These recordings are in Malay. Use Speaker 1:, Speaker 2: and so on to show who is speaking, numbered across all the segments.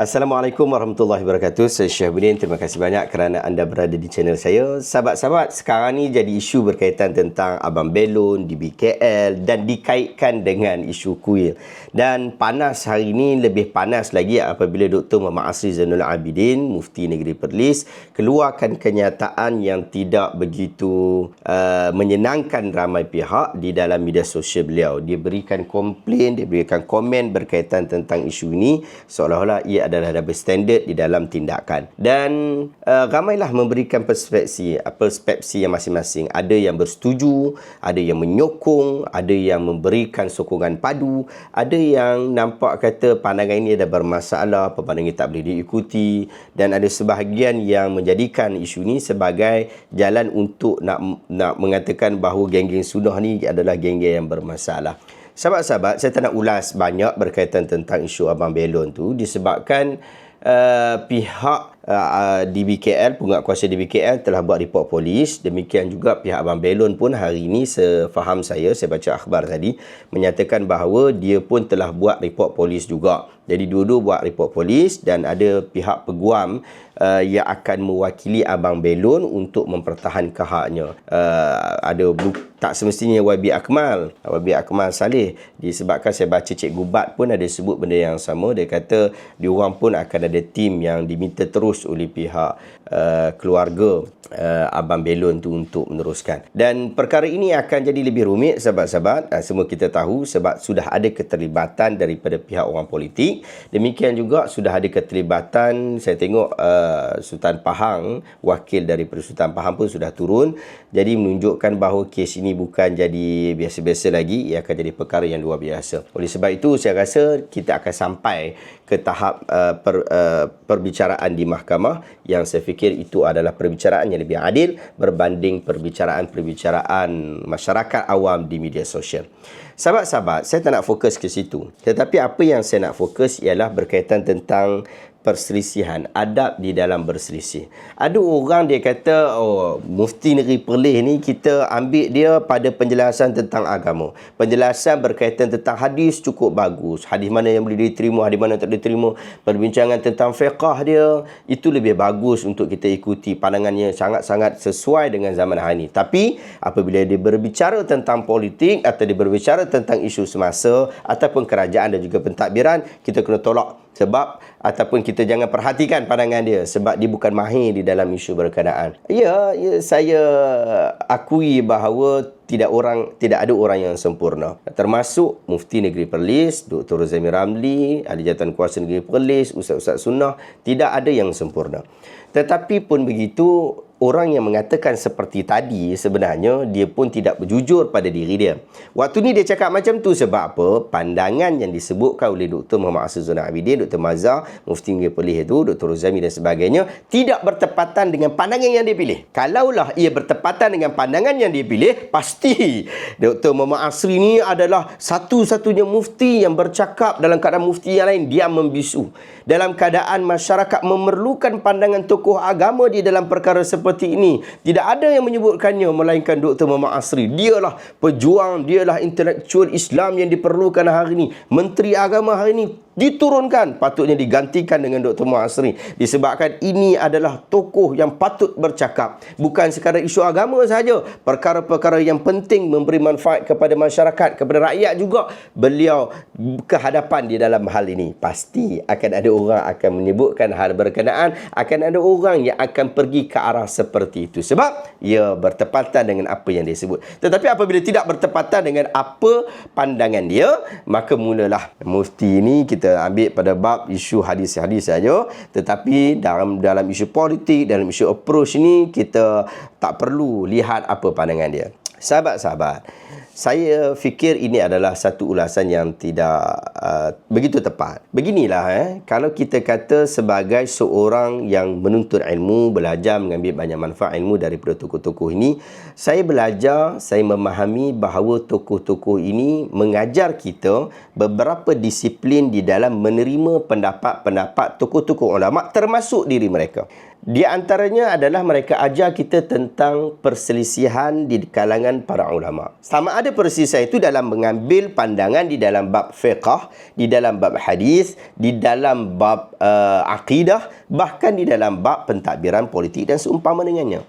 Speaker 1: Assalamualaikum warahmatullahi wabarakatuh. Saya Syekh Budin. Terima kasih banyak kerana anda berada di channel saya. Sahabat-sahabat, sekarang ni jadi isu berkaitan tentang Abang Belon di BKL dan dikaitkan dengan isu kuil. Dan panas hari ini lebih panas lagi apabila Dr. Muhammad Asri Zainul Abidin, Mufti Negeri Perlis, keluarkan kenyataan yang tidak begitu uh, menyenangkan ramai pihak di dalam media sosial beliau. Dia berikan komplain, dia berikan komen berkaitan tentang isu ini seolah-olah ia adalah double standard di dalam tindakan. Dan uh, ramailah memberikan perspektif, perspektif yang masing-masing. Ada yang bersetuju, ada yang menyokong, ada yang memberikan sokongan padu, ada yang nampak kata pandangan ini ada bermasalah, pandangan ini tak boleh diikuti dan ada sebahagian yang menjadikan isu ini sebagai jalan untuk nak nak mengatakan bahawa geng-geng sunnah ni adalah geng-geng yang bermasalah. Sahabat-sahabat, saya tak nak ulas banyak berkaitan tentang isu Abang Belon tu disebabkan uh, pihak uh, di BKL, penguat kuasa di BKL telah buat report polis. Demikian juga pihak Abang Belon pun hari ini sefaham saya, saya baca akhbar tadi, menyatakan bahawa dia pun telah buat report polis juga. Jadi dua-dua buat report polis dan ada pihak peguam uh, yang akan mewakili Abang Belon untuk mempertahankan haknya. Uh, ada tak semestinya YB Akmal, YB Akmal Saleh disebabkan saya baca Cik Gubat pun ada sebut benda yang sama. Dia kata diorang pun akan ada tim yang diminta terus oleh pihak uh, keluarga uh, Abang Belon tu untuk meneruskan. Dan perkara ini akan jadi lebih rumit sahabat-sahabat. Uh, semua kita tahu sebab sudah ada keterlibatan daripada pihak orang politik Demikian juga sudah ada keterlibatan saya tengok uh, Sultan Pahang, wakil dari Sultan Pahang pun sudah turun. Jadi menunjukkan bahawa kes ini bukan jadi biasa-biasa lagi, ia akan jadi perkara yang luar biasa. Oleh sebab itu saya rasa kita akan sampai ke tahap uh, per, uh, perbicaraan di mahkamah yang saya fikir itu adalah perbicaraan yang lebih adil berbanding perbicaraan-perbicaraan masyarakat awam di media sosial. Sahabat-sahabat, saya tak nak fokus ke situ. Tetapi apa yang saya nak fokus ialah berkaitan tentang perselisihan, adab di dalam berselisih. Ada orang dia kata, oh, mufti negeri Perlis ni kita ambil dia pada penjelasan tentang agama. Penjelasan berkaitan tentang hadis cukup bagus. Hadis mana yang boleh diterima, hadis mana yang tak diterima. Perbincangan tentang fiqah dia, itu lebih bagus untuk kita ikuti. Pandangannya sangat-sangat sesuai dengan zaman hari ini. Tapi, apabila dia berbicara tentang politik atau dia berbicara tentang isu semasa ataupun kerajaan dan juga pentadbiran, kita kena tolak sebab ataupun kita jangan perhatikan pandangan dia sebab dia bukan mahir di dalam isu berkenaan. Ya, ya saya akui bahawa tidak orang tidak ada orang yang sempurna. Termasuk Mufti Negeri Perlis, Dr. Zamir Ramli, Ahli Jabatan Kuasa Negeri Perlis, Ustaz-Ustaz Sunnah, tidak ada yang sempurna. Tetapi pun begitu, orang yang mengatakan seperti tadi sebenarnya dia pun tidak berjujur pada diri dia. Waktu ni dia cakap macam tu sebab apa? Pandangan yang disebutkan oleh Dr. Muhammad Zunah Abidin, Dr. Mazhar, Mufti Ngeri Pelih itu, Dr. Ruzami dan sebagainya tidak bertepatan dengan pandangan yang dia pilih. Kalaulah ia bertepatan dengan pandangan yang dia pilih, pasti Dr. Muhammad Asri ni adalah satu-satunya mufti yang bercakap dalam keadaan mufti yang lain dia membisu. Dalam keadaan masyarakat memerlukan pandangan tokoh agama di dalam perkara seperti seperti ini. Tidak ada yang menyebutkannya melainkan Dr. Muhammad Asri. Dialah pejuang, dialah intelektual Islam yang diperlukan hari ini. Menteri agama hari ini diturunkan patutnya digantikan dengan Dr. Muasri disebabkan ini adalah tokoh yang patut bercakap. Bukan sekadar isu agama saja perkara-perkara yang penting memberi manfaat kepada masyarakat kepada rakyat juga. Beliau kehadapan di dalam hal ini. Pasti akan ada orang akan menyebutkan hal berkenaan akan ada orang yang akan pergi ke arah seperti itu. Sebab ia bertepatan dengan apa yang dia sebut tetapi apabila tidak bertepatan dengan apa pandangan dia maka mulalah mufti ini kita ambil pada bab isu hadis-hadis saja. Tetapi dalam dalam isu politik dalam isu approach ni kita tak perlu lihat apa pandangan dia sahabat-sahabat saya fikir ini adalah satu ulasan yang tidak uh, begitu tepat. Beginilah eh, kalau kita kata sebagai seorang yang menuntut ilmu, belajar mengambil banyak manfaat ilmu daripada tokoh-tokoh ini, saya belajar, saya memahami bahawa tokoh-tokoh ini mengajar kita beberapa disiplin di dalam menerima pendapat-pendapat tokoh-tokoh ulama termasuk diri mereka. Di antaranya adalah mereka ajar kita tentang perselisihan di kalangan para ulama. Sama ada perselisihan itu dalam mengambil pandangan di dalam bab fiqh, di dalam bab hadis, di dalam bab uh, akidah, bahkan di dalam bab pentadbiran politik dan seumpama dengannya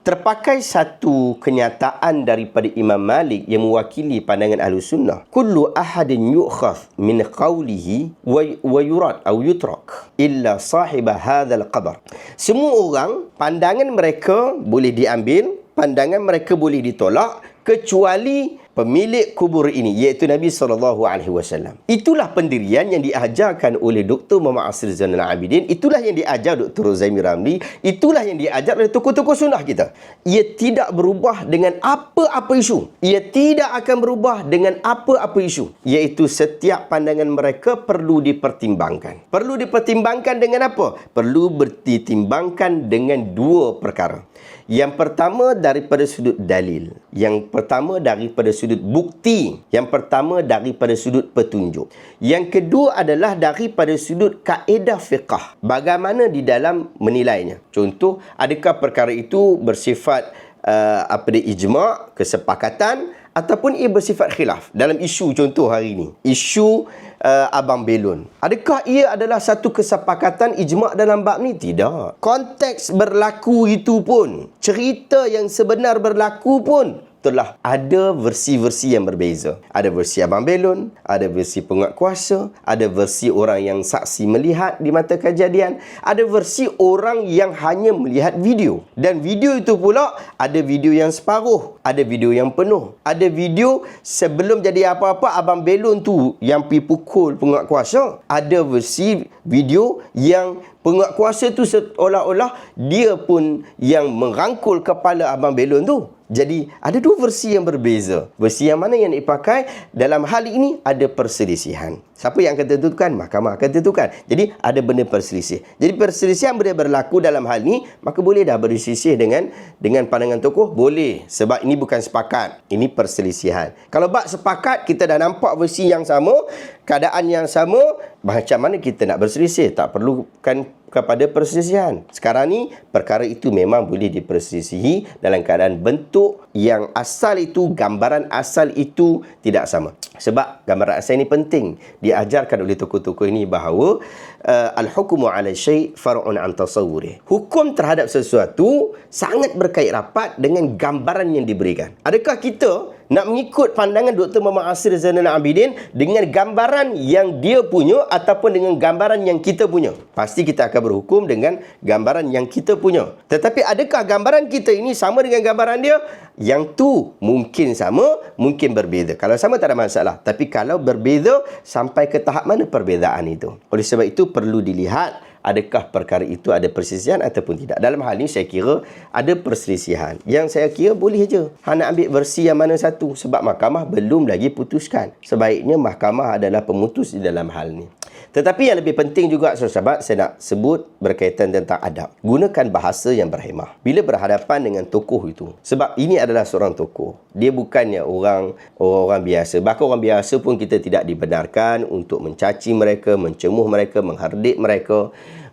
Speaker 1: terpakai satu kenyataan daripada Imam Malik yang mewakili pandangan ahlu sunnah. Kullu ahadin yu'khaf min qawlihi wa yurad atau yutrak illa sahib hadzal qabr semua orang pandangan mereka boleh diambil pandangan mereka boleh ditolak kecuali pemilik kubur ini iaitu Nabi sallallahu alaihi wasallam. Itulah pendirian yang diajarkan oleh Dr. Muhammad Asir Zainal Abidin, itulah yang diajar Dr. Zaimi Ramli, itulah yang diajar oleh tokoh-tokoh sunnah kita. Ia tidak berubah dengan apa-apa isu. Ia tidak akan berubah dengan apa-apa isu, iaitu setiap pandangan mereka perlu dipertimbangkan. Perlu dipertimbangkan dengan apa? Perlu bertimbangkan dengan dua perkara. Yang pertama daripada sudut dalil. Yang pertama daripada sudut bukti. Yang pertama daripada sudut petunjuk. Yang kedua adalah daripada sudut kaedah fiqah. Bagaimana di dalam menilainya. Contoh, adakah perkara itu bersifat uh, apa dia ijma' kesepakatan ataupun ia bersifat khilaf dalam isu contoh hari ini isu uh, abang belon adakah ia adalah satu kesepakatan ijma' dalam bab ni tidak konteks berlaku itu pun cerita yang sebenar berlaku pun telah ada versi-versi yang berbeza. Ada versi Abang Belon, ada versi penguat kuasa, ada versi orang yang saksi melihat di mata kejadian, ada versi orang yang hanya melihat video. Dan video itu pula ada video yang separuh, ada video yang penuh. Ada video sebelum jadi apa-apa Abang Belon tu yang pergi pukul penguat kuasa. Ada versi video yang penguat kuasa tu seolah-olah dia pun yang merangkul kepala Abang Belon tu. Jadi ada dua versi yang berbeza. Versi yang mana yang dipakai dalam hal ini ada perselisihan. Siapa yang akan tentukan? Mahkamah akan tentukan. Jadi ada benda perselisih. Jadi perselisihan benda berlaku dalam hal ini, maka boleh dah berselisih dengan dengan pandangan tokoh? Boleh. Sebab ini bukan sepakat. Ini perselisihan. Kalau bak sepakat, kita dah nampak versi yang sama, keadaan yang sama, macam mana kita nak berselisih? Tak perlukan kepada perselisihan. Sekarang ni perkara itu memang boleh diperselisihi dalam keadaan bentuk yang asal itu gambaran asal itu tidak sama. Sebab gambaran asal ini penting diajarkan oleh tokoh-tokoh ini bahawa uh, al-hukmu 'ala syai' far'un 'an tasawwuri. Hukum terhadap sesuatu sangat berkait rapat dengan gambaran yang diberikan. Adakah kita nak mengikut pandangan Dr. Muhammad Asir Zainal Abidin dengan gambaran yang dia punya ataupun dengan gambaran yang kita punya. Pasti kita akan berhukum dengan gambaran yang kita punya. Tetapi adakah gambaran kita ini sama dengan gambaran dia? Yang tu mungkin sama, mungkin berbeza. Kalau sama tak ada masalah. Tapi kalau berbeza, sampai ke tahap mana perbezaan itu? Oleh sebab itu perlu dilihat adakah perkara itu ada perselisihan ataupun tidak. Dalam hal ini saya kira ada perselisihan. Yang saya kira boleh je. Han nak ambil versi yang mana satu sebab mahkamah belum lagi putuskan. Sebaiknya mahkamah adalah pemutus di dalam hal ini. Tetapi yang lebih penting juga sahabat saya nak sebut berkaitan tentang adab. Gunakan bahasa yang berhemah. Bila berhadapan dengan tokoh itu. Sebab ini adalah seorang tokoh. Dia bukannya orang orang biasa. Bahkan orang biasa pun kita tidak dibenarkan untuk mencaci mereka, mencemuh mereka, menghardik mereka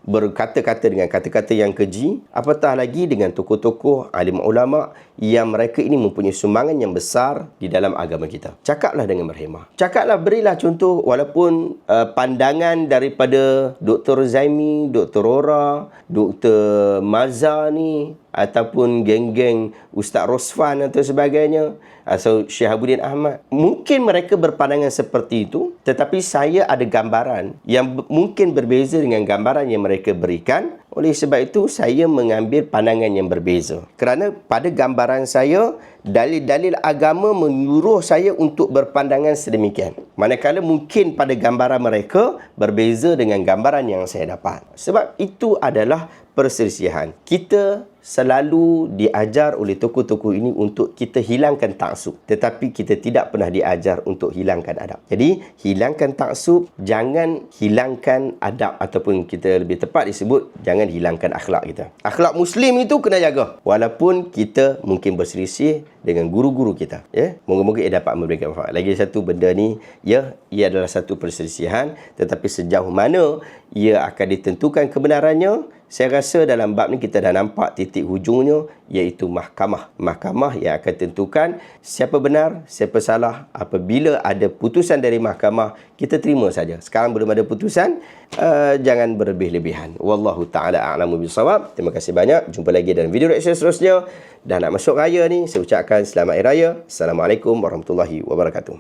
Speaker 1: berkata-kata dengan kata-kata yang keji apatah lagi dengan tokoh-tokoh alim ulama yang mereka ini mempunyai sumbangan yang besar di dalam agama kita cakaplah dengan berhemah cakaplah berilah contoh walaupun uh, pandangan daripada Dr. Zaimi Dr. Rora Dr. Maza ni ataupun geng-geng Ustaz Rosfan atau sebagainya atau Syahabuddin Ahmad. Mungkin mereka berpandangan seperti itu tetapi saya ada gambaran yang mungkin berbeza dengan gambaran yang mereka berikan. Oleh sebab itu saya mengambil pandangan yang berbeza. Kerana pada gambaran saya dalil-dalil agama menyuruh saya untuk berpandangan sedemikian. Manakala mungkin pada gambaran mereka berbeza dengan gambaran yang saya dapat. Sebab itu adalah perselisihan. Kita selalu diajar oleh tokoh-tokoh ini untuk kita hilangkan taksub. Tetapi kita tidak pernah diajar untuk hilangkan adab. Jadi hilangkan taksub jangan hilangkan adab. Ataupun kita lebih tepat disebut jangan hilangkan akhlak kita. Akhlak muslim itu kena jaga. Walaupun kita mungkin berselisih dengan guru-guru kita ya. Moga-moga ia dapat memberikan manfaat. Lagi satu benda ni ya ia adalah satu perselisihan. Tetapi sejauh mana ia akan ditentukan kebenarannya saya rasa dalam bab ni kita dah nampak titik hujungnya iaitu mahkamah. Mahkamah yang akan tentukan siapa benar, siapa salah. Apabila ada putusan dari mahkamah, kita terima saja. Sekarang belum ada putusan, uh, jangan berlebih-lebihan. Wallahu taala a'lamu bisawab. Terima kasih banyak. Jumpa lagi dalam video reaction seterusnya. Dan nak masuk raya ni, saya ucapkan selamat hari raya. Assalamualaikum warahmatullahi wabarakatuh.